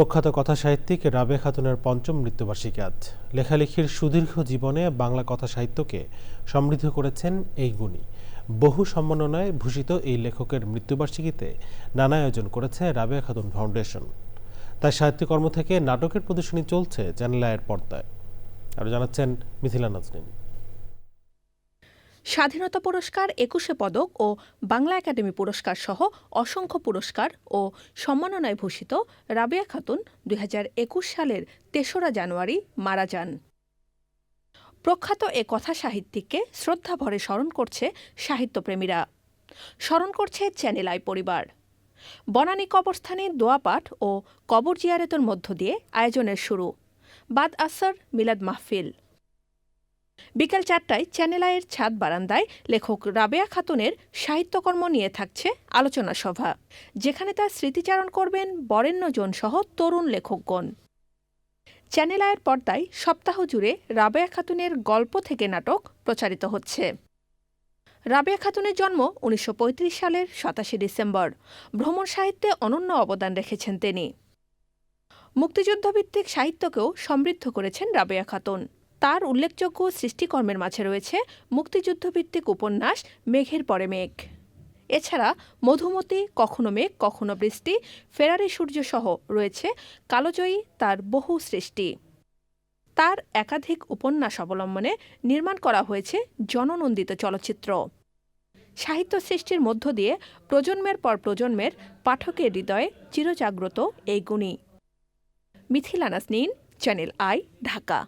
প্রখ্যাত কথা সাহিত্যিক রাবে খাতুনের পঞ্চম মৃত্যুবার্ষিকী আজ। লেখালেখির সুদীর্ঘ জীবনে বাংলা কথা সাহিত্যকে সমৃদ্ধ করেছেন এই গুণী। বহু সম্মাননায় ভূষিত এই লেখকের মৃত্যুবার্ষিকীতে নানা আয়োজন করেছে রাবে খাতুন ফাউন্ডেশন। তাই সাহিত্যকর্ম থেকে নাটকের প্রদর্শনী চলছে চ্যানেল আয়ের পর্দায়। আরও জানাচ্ছেন মিথিলা নাজনীন। স্বাধীনতা পুরস্কার, একুশে পদক ও বাংলা একাডেমি পুরস্কার সহ অসংখ্য পুরস্কার ও সম্মাননায় ভূষিত রাবেয়া খাতুন দুই হাজার একুশ সালের তেসরা জানুয়ারি মারা যান। প্রখ্যাত এ কথা সাহিত্যিককে শ্রদ্ধা ভরে স্মরণ করছে সাহিত্যপ্রেমীরা। স্মরণ করছে চ্যানেল আই পরিবার। বনানী কবরস্থানে দোয়া পাঠ ও কবর জিয়ারতের মধ্য দিয়ে আয়োজনের শুরু। বাদ আসর মিলাদ মাহফিল। বিকেল চারটায় চ্যানেল আয়ের ছাদ বারান্দায় লেখক রাবেয়া খাতুনের সাহিত্যকর্ম নিয়ে থাকছে আলোচনা সভা, যেখানে তার স্মৃতিচারণ করবেন বরেণ্যজন সহ তরুণ লেখকগণ। চ্যানেল আয়ের পর্দায় সপ্তাহ জুড়ে রাবেয়া খাতুনের গল্প থেকে নাটক প্রচারিত হচ্ছে। রাবেয়া খাতুনের জন্ম উনিশশো পঁয়ত্রিশ সালের সাতাশে ডিসেম্বর। ভ্রমণ সাহিত্যে অনন্য অবদান রেখেছেন তিনি। মুক্তিযুদ্ধভিত্তিক সাহিত্যকেও সমৃদ্ধ করেছেন রাবেয়া খাতুন। তার উল্লেখযোগ্য সৃষ্টিকর্মের মাঝে রয়েছে মুক্তিযুদ্ধভিত্তিক উপন্যাস মেঘের পরে মেঘ। এছাড়া মধুমতি, কখনো মেঘ, কখনো বৃষ্টি, ফেরারি সূর্য সহ রয়েছে কালোজয়ী তার বহু সৃষ্টি। তার একাধিক উপন্যাস অবলম্বনে নির্মাণ করা হয়েছে জননন্দিত চলচ্চিত্র। সাহিত্য সৃষ্টির মধ্য দিয়ে প্রজন্মের পর প্রজন্মের পাঠকের হৃদয়ে চিরজাগ্রত এই গুণী। Mithila Nasnin channel I, Dhaka.